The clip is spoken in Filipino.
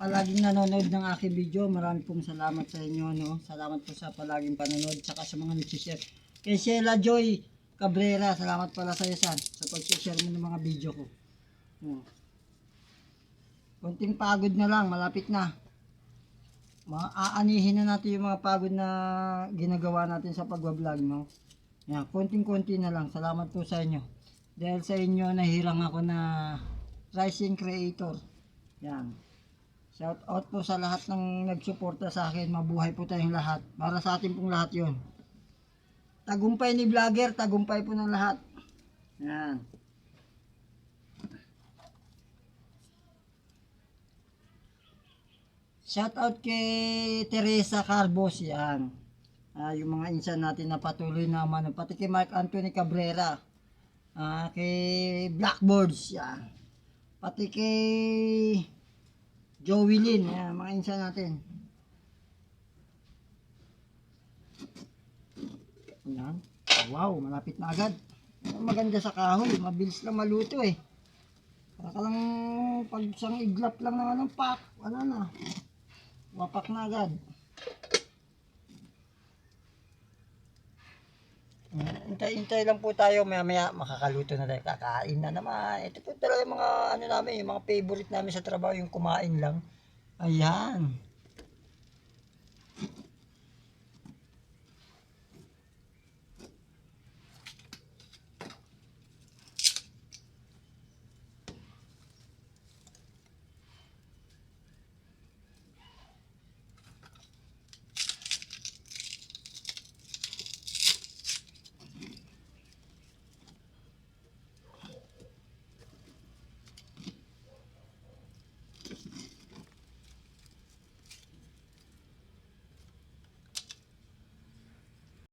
palaging nanonood ng aking video. Marami pong salamat sa inyo. No? Salamat po sa palaging panonood. Tsaka sa mga nagsishare. Kay Sheila Joy Cabrera, salamat pala sa iyo, San. Sa pag-share mo ng mga video ko. No. Konting pagod na lang, malapit na. Ma aanihin na natin yung mga pagod na ginagawa natin sa pagbablog, no? Yan, konting-konti na lang. Salamat po sa inyo. Dahil sa inyo, nahirang ako na rising creator. Yan. Shout out po sa lahat ng nagsuporta sa akin. Mabuhay po tayong lahat. Para sa atin pong lahat yon. Tagumpay ni vlogger, tagumpay po ng lahat. Yan. Shout out kay Teresa Carbos yan. Ah, yung mga insan natin na patuloy naman. Pati kay Mark Anthony Cabrera. Ah, kay Blackboards yan. Pati kay Joey Lin. Yan, mga insan natin. Yan. Wow, malapit na agad. Maganda sa kahoy. Mabilis lang maluto eh. Para ka lang pag isang iglap lang ng anong pak. Ano na. Wapak na agad. Hintay-hintay lang po tayo. Maya maya makakaluto na tayo. Kakain na naman. Ito po talaga yung mga ano namin. Yung mga favorite namin sa trabaho. Yung kumain lang. Ayan.